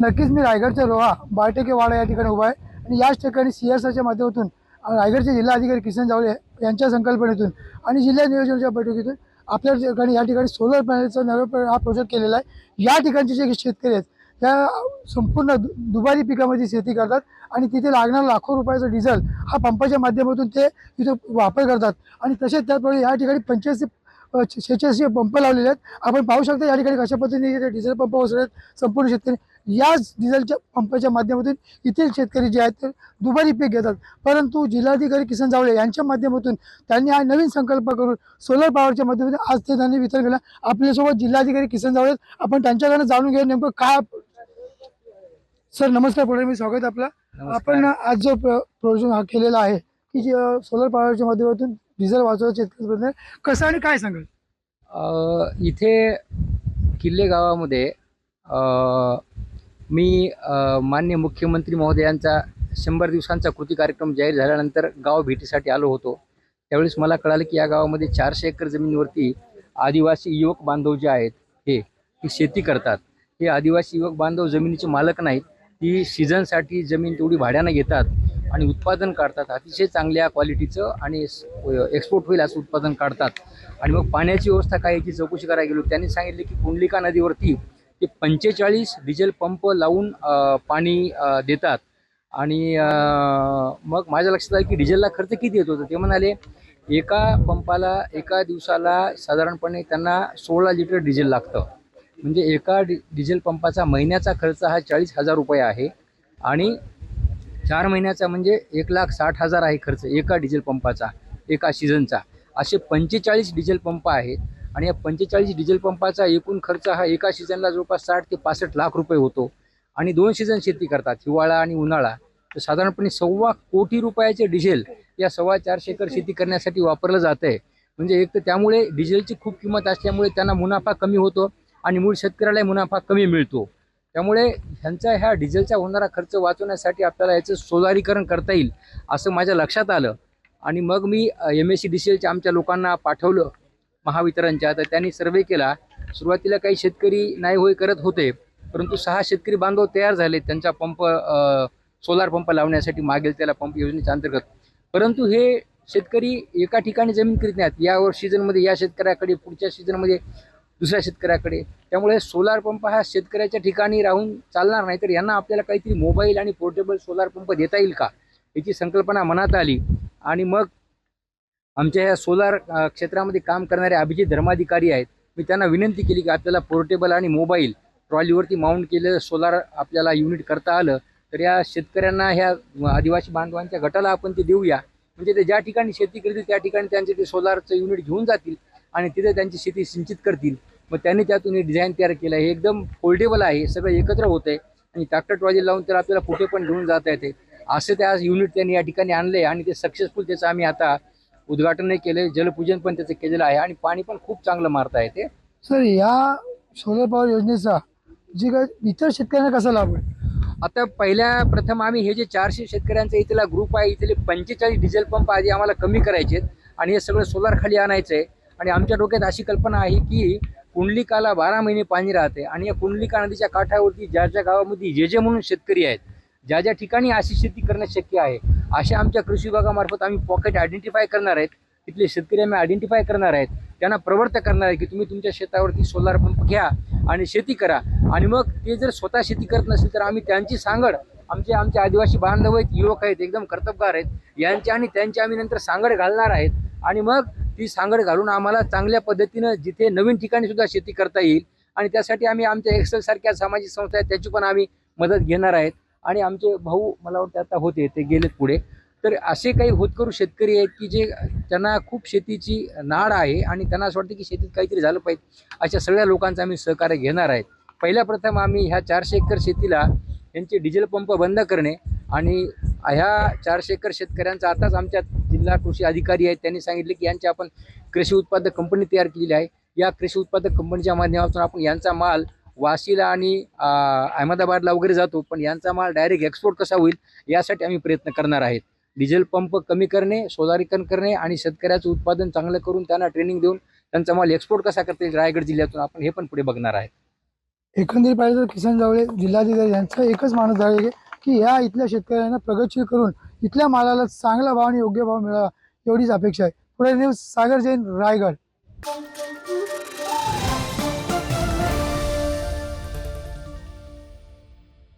नक्कीच मी रायगडचा रोहा बाळटेकेवाडा या ठिकाणी उभा आहे. आणि याच ठिकाणी सी एस आरच्या माध्यमातून अ, रायगडचे जिल्हाधिकारी किसन जावळे यांच्या संकल्पनेतून आणि जिल्हा नियोजनाच्या बैठकीतून आपल्या ठिकाणी या ठिकाणी सोलर पॅनलचा नवा हा प्रोजेक्ट केलेला आहे. या ठिकाणचे जे शेतकरी आहेत त्या संपूर्ण दु- दुबारी पिकामध्ये शेती करतात आणि तिथे लागणारा लाखो रुपयाचं डिझेल हा पंपाच्या माध्यमातून ते तिथं वापर करतात. आणि तसेच त्याचप्रमाणे या ठिकाणी पंच्याऐंशी शेहेचाळीसशे पंप लावलेले आहेत. आपण पाहू शकता या ठिकाणी कशा पद्धतीने डिझेल पंप बसवले संपूर्ण शेतकरी याच डिझेलच्या पंपाच्या माध्यमातून येथील शेतकरी जे आहेत ते दुबारी पीक घेतात. परंतु जिल्हाधिकारी किसन जावळे यांच्या माध्यमातून त्यांनी हा नवीन संकल्प करून सोलर पॉवरच्या माध्यमातून आज ते त्यांनी वितरण केलं आपल्यासोबत जिल्हाधिकारी किसन जावळे. आपण त्यांच्याकडनं जाणून घेऊ नेमकं काय सर नमस्कार. पुढे मी स्वागत आपलं. आपण आज जो प्रोजेक्ट हा केलेला आहे की जे सोलर पॉवरच्या माध्यमातून डिझेल वाचवायचं शेतकरी कसं आणि काय सांगाल? इथे किल्ले गावामध्ये मी मान्य मुख्यमंत्री महोदयांचा शंभर दिवसांचा कृती कार्यक्रम जाहीर झाल्यानंतर गाव भेटीसाठी आलो होतो. त्यावेळेस मला कळालं की या गावामध्ये चारशे एकर जमिनीवरती आदिवासी युवक बांधव जे आहेत हे ही शेती करतात. हे आदिवासी युवक बांधव जमिनीचे मालक नाहीत. ती सीझनसाठी जमीन तेवढी भाड्यानं घेतात आणि उत्पादन काढतात. अतिशय चांगल्या क्वालिटीचं आणि एक्सपोर्ट होईल असं उत्पादन काढतात. आणि मग पाण्याची व्यवस्था काय याची चौकशी करायला गेलो. त्यांनी सांगितले की कुंडलिका नदीवरती ते पंचेचाळीस डिझेल पंप लावून पाणी देतात. आणि मग माझ्या लक्षात आलं की डिझेलला खर्च किती येत? होता ते म्हणाले एका पंपाला एका दिवसाला साधारणपणे त्यांना सोळा लिटर डिझेल लागतं. म्हणजे एका डि डिझेल पंपाचा महिन्याचा खर्च हा चाळीस हजार रुपये आहे. आणि चार महिन्याचा म्हणजे एक लाख साठ हजार आहे खर्च एका डिझेल पंपाचा एका सीझनचा. असे पंचेचाळीस डिझेल पंप आहेत. आणि या पंचेचाळीस डिझेल पंपाचा एकूण खर्च हा एका सीझनला जवळपास साठ ते पासष्ट लाख रुपये होतो. आणि दोन सीझन शेती करतात हिवाळा आणि उन्हाळा. तर साधारणपणे सव्वा कोटी रुपयाचे डिझेल या सव्वा चारशे एकर शेती करण्यासाठी वापरलं जातं आहे म्हणजे एक तर त्यामुळे डिझेलची खूप किंमत असल्यामुळे त्यांना मुनाफा कमी होतो आणि मूळ शेतकऱ्यालाही मुनाफा कमी मिळतो. त्यामुळे ह्यांचा ह्या डिझेलचा होणारा खर्च वाचवण्यासाठी आपल्याला याचं सोलारीकरण करता येईल असं माझ्या लक्षात आलं. आणि मग मी M S C D C एलच्या आमच्या लोकांना पाठवलं. महावितरणच्या तर त्यांनी सर्वे केला. सुरुवातीला काही शेतकरी नाही होय करत होते परंतु सहा शेतकरी बांधव तयार झाले. त्यांचा पंप सोलार पंप लावण्यासाठी मागेल त्याला पंप योजनेच्या अंतर्गत. परंतु हे शेतकरी एका ठिकाणी जमीन करीत नाहीत या सीझनमध्ये या शेतकऱ्याकडे पुढच्या सीझनमध्ये दुसऱ्या शेतकऱ्याकडे. त्यामुळे सोलार पंप हा शेतकऱ्याच्या ठिकाणी राहून चालणार नाही तर यांना आपल्याला काहीतरी मोबाईल आणि पोर्टेबल सोलार पंप देता येईल का याची संकल्पना मनात आली. आणि मग आमच्या या सोलार क्षेत्रामध्ये काम करणारे अभिजित धर्माधिकारी आहेत. मी त्यांना विनंती केली की आपल्याला पोर्टेबल आणि मोबाईल ट्रॉलीवरती माउंट केलेलं सोलार आपल्याला युनिट करता आलं तर या शेतकऱ्यांना ह्या आदिवासी बांधवांच्या गटाला आपण ते देऊया. म्हणजे ते ज्या ठिकाणी शेती करतील त्या ठिकाणी त्यांचे ते सोलारचं युनिट घेऊन जातील आणि तिथे त्यांची शेती सिंचित करतील. मग त्यांनी त्यातून हे डिझाईन तयार केलं. आहे हे एकदम फोल्डेबल आहे सगळं एकत्र होत आहे आणि ट्रॅक्टर ट्रॉली लावून तर आपल्याला कुठे पण घेऊन जाता येते. असं त्या युनिट त्यांनी या ठिकाणी आणले आणि ते सक्सेसफुल त्याचं आम्ही आता उद्घाटनही केलं जलपूजन पण त्याचं केलेलं आहे आणि पाणी पण खूप चांगलं मारता येते. सर या सोलर पॉवर योजनेचा जी काय इतर शेतकऱ्यांना कसा लाभ आहे आता पहिल्या प्रथम आम्ही हे जे चारशे शेतकऱ्यांचा इथला ग्रुप आहे इथले पंचेचाळीस डिझेल पंप आधी आम्हाला कमी करायचे आणि हे सगळं सोलार खाली आणायचं आहे. आणि आमच्या डोक्यात अशी कल्पना आहे की कुंडलिकाला बारा महिने पाणी राहते आणि या कुंडलिका नदीच्या काठावरती ज्या ज्या गावामध्ये जे जे म्हणून शेतकरी आहेत ज्या ज्या ठिकाणी अशी शेती करणं शक्य आहे अशा आमच्या कृषी विभागामार्फत आम्ही पॉकेट आयडेंटिफाय करणार आहेत. तिथले शेतकरी आम्ही आयडेंटिफाय करणार आहेत. त्यांना प्रवर्त करणार आहे की तुम्ही तुमच्या शेतावरती सोलार पंप घ्या आणि शेती करा. आणि मग ते जर स्वतः शेती करत नसेल तर आम्ही त्यांची सांगड आमचे आमचे आदिवासी बांधव आहेत युवक आहेत एकदम कर्तबगार आहेत. यांचे आणि त्यांची आम्ही नंतर सांगड घालणार आहेत. आणि मग ती सांगड घालून आम्हाला चांगल्या पद्धतीनं जिथे नवीन ठिकाणी सुद्धा शेती करता येईल. आणि त्यासाठी आम्ही आमच्या एक्सेल सारख्या सामाजिक संस्था आहेत त्याची पण आम्ही मदत घेणार आहेत. आणि आमचे भाऊ मला वाटतं आता होते ते गेलेत पुढे. तर असे काही होतकरू शेतकरी आहेत की जे त्यांना खूप शेतीची नाड आहे आणि त्यांना असं वाटतं की शेतीत काहीतरी झालं पाहिजे अशा सगळ्या लोकांचं आम्ही सहकार्य घेणार आहेत पहिल्या प्रथम आम्ही ह्या चारशे एकर शेतीला यांचे डिझेल पंप बंद करणे आणि ह्या चारशे एकर शेतकऱ्यांचा आताच आमच्या जिल्हा कृषी अधिकारी आहेत त्यांनी सांगितले की यांची आपण कृषी उत्पादक कंपनी तयार केलेली आहे. या कृषी उत्पादक कंपनीच्या माध्यमातून आपण यांचा माल वाशीला आणि अहमदाबादला वगैरे जातो पण यांचा माल डायरेक्ट एक्सपोर्ट कसा होईल यासाठी आम्ही प्रयत्न करणार आहेत. डिझेल पंप कमी करणे सोलारीकरण करणे आणि शेतकऱ्याचं उत्पादन चांगलं करून त्यांना ट्रेनिंग देऊन त्यांचा माल एक्सपोर्ट कसा करता येईल रायगड जिल्ह्यातून आपण हे पण पुढे बघणार आहे एकंदरीत पाहिजे तर किसन जावळे जिल्हाधिकारी यांचा एकच माणूस आहे की ह्या इथल्या शेतकऱ्यांना प्रगतशील करून इथल्या मालाला चांगला भाव आणि योग्य भाव मिळावा एवढीच अपेक्षा आहे. पुढे न्यूज सागर जैन रायगड.